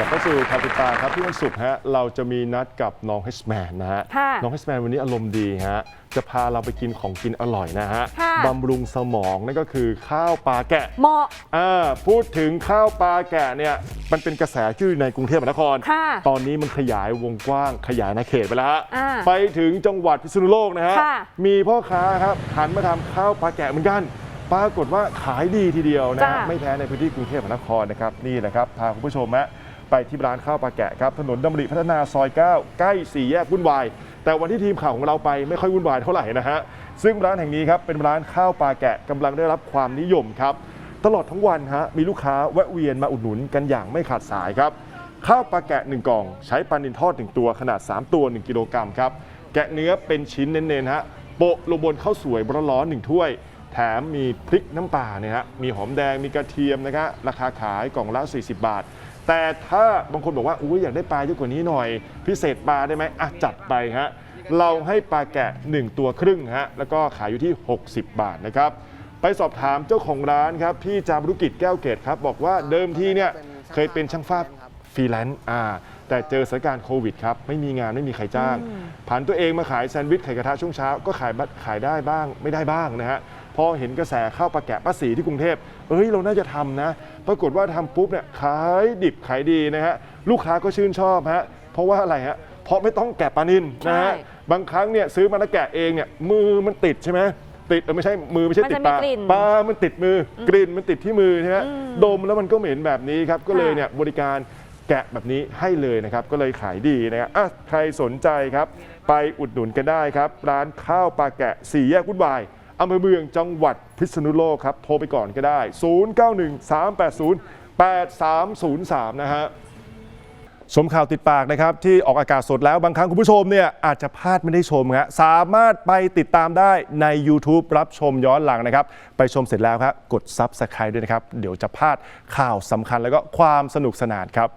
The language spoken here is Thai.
กลับเข้าสู่ข่าวติดตามครับที่วันศุกร์ฮะเราจะมีนัดกับน้องเฮสแมนนะฮะค่ะน้องเฮสแมนวันนี้อารมณ์ดีฮะจะพาเราไปกินของกินอร่อยนะฮะค่ะ บำรุงสมองนั่นก็คือข้าวปลาแกะเหมาะ อ่าพูดถึงข้าวปลาแกะเนี่ยมันเป็นกระแสชื่อในกรุงเทพมหานคร ค่ะตอนนี้มันขยายวงกว้างขยายนาเขตไปแล้วฮะอ่าไปถึงจังหวัดพิษณุโลกนะฮะค่ะ มีพ่อค้าครับหันมาทำข้าวปลาแกะเหมือนกัน ปรากฏว่าขายดีทีเดียวนะฮะจ้ะ ไม่แพ้ในพื้นที่กรุงเทพมหานครนะครับนี่แหละครับพาคุณผู้ชมฮะ ไปที่ร้านข้าวปลาแกะครับถนนดำริพัฒนาซอย 9 ใกล้สี่แยกวุ่นวาย แต่วันที่ทีมข่าวของเราไปไม่ค่อยวุ่นวายเท่าไหร่นะฮะซึ่งร้านแห่งนี้ครับเป็นร้านข้าวปลาแกะกำลังได้รับความนิยมครับตลอดทั้งวันฮะมีลูกค้าแวะเวียนมาอุดหนุนกันอย่างไม่ขาดสายครับข้าวปลาแกะ 1กล่อง ใช้ปลานิลทอด 1 ตัวขนาด 3 ตัว 1 กิโลกรัมครับ แกะเนื้อเป็นชิ้นเน้นๆฮะโปะลงบนข้าวสวยร้อนๆหนึ่งถ้วย แถมมีพริกน้ำปลาเนี่ยฮะมีหอมแดงมีกระเทียมนะครับราคาขายกล่องละ 40 บาท แต่ถ้าบางคนบอกว่าอุ้ยอยากได้ปลาเยอะกว่านี้หน่อย พิเศษปลาได้ไหมอะจัดไปฮะเราให้ปลาแกะ 1 ตัวครึ่งฮะแล้วก็ขายอยู่ที่ 60 บาทนะครับไปสอบถามเจ้าของร้านครับพี่จามรุกิจแก้วเกตครับบอกว่าเดิมทีเนี่ยเคยเป็นช่างภาพฟรีแลนซ์อ่าแต่เจอสถานการณ์โควิดครับไม่มีงานไม่มีใครจ้างผ่านตัวเองมาขายแซนด์วิชไข่กระทะช่วงเช้าก็ขายบัตรขายได้บ้างไม่ได้บ้างนะฮะ พอเห็นกระแสข้าวปลาแกะป้าสีที่กรุงเทพเอ้ยเราน่าจะทำนะ ปรากฏว่าทำปุ๊บเนี่ยขายดิบขายดีนะฮะลูกค้าก็ชื่นชอบฮะเพราะว่าอะไรฮะเพราะไม่ต้องแกะปลานินนะฮะใช่บางครั้งเนี่ยซื้อมาแล้วแกะเองเนี่ยมือมันติดใช่ไหมติดเออไม่ใช่มือไม่ใช่มันติดจะปมีลากลิ่นปลามันติดมือกลิ่นมันติดที่มือใช่ไหมดมแล้วมันก็เหม็นแบบนี้ครับก็เลยค่ะเนี่ยบริการแกะแบบนี้ให้เลยนะครับ ก็เลยขายดีนะครับอะใครสนใจครับ ไปอุดหนุนกันได้ครับ ร้านข้าวปลาแกะสี่แยกวุ่นวาย อำเภอเมืองจังหวัดพิษณุโลกครับ โทรไปก่อนก็ได้ 0913808303 นะฮะชมข่าวติดปากนะครับ ที่ออกอากาศสดแล้วบางครั้งคุณผู้ชมเนี่ยอาจจะพลาดไม่ได้ชมครับสามารถไปติดตามได้ใน YouTube รับชมย้อนหลังนะครับ ไปชมเสร็จแล้วครับกด Subscribe ด้วยนะครับ เดี๋ยวจะพลาดข่าวสำคัญแล้วก็ความสนุกสนานครับ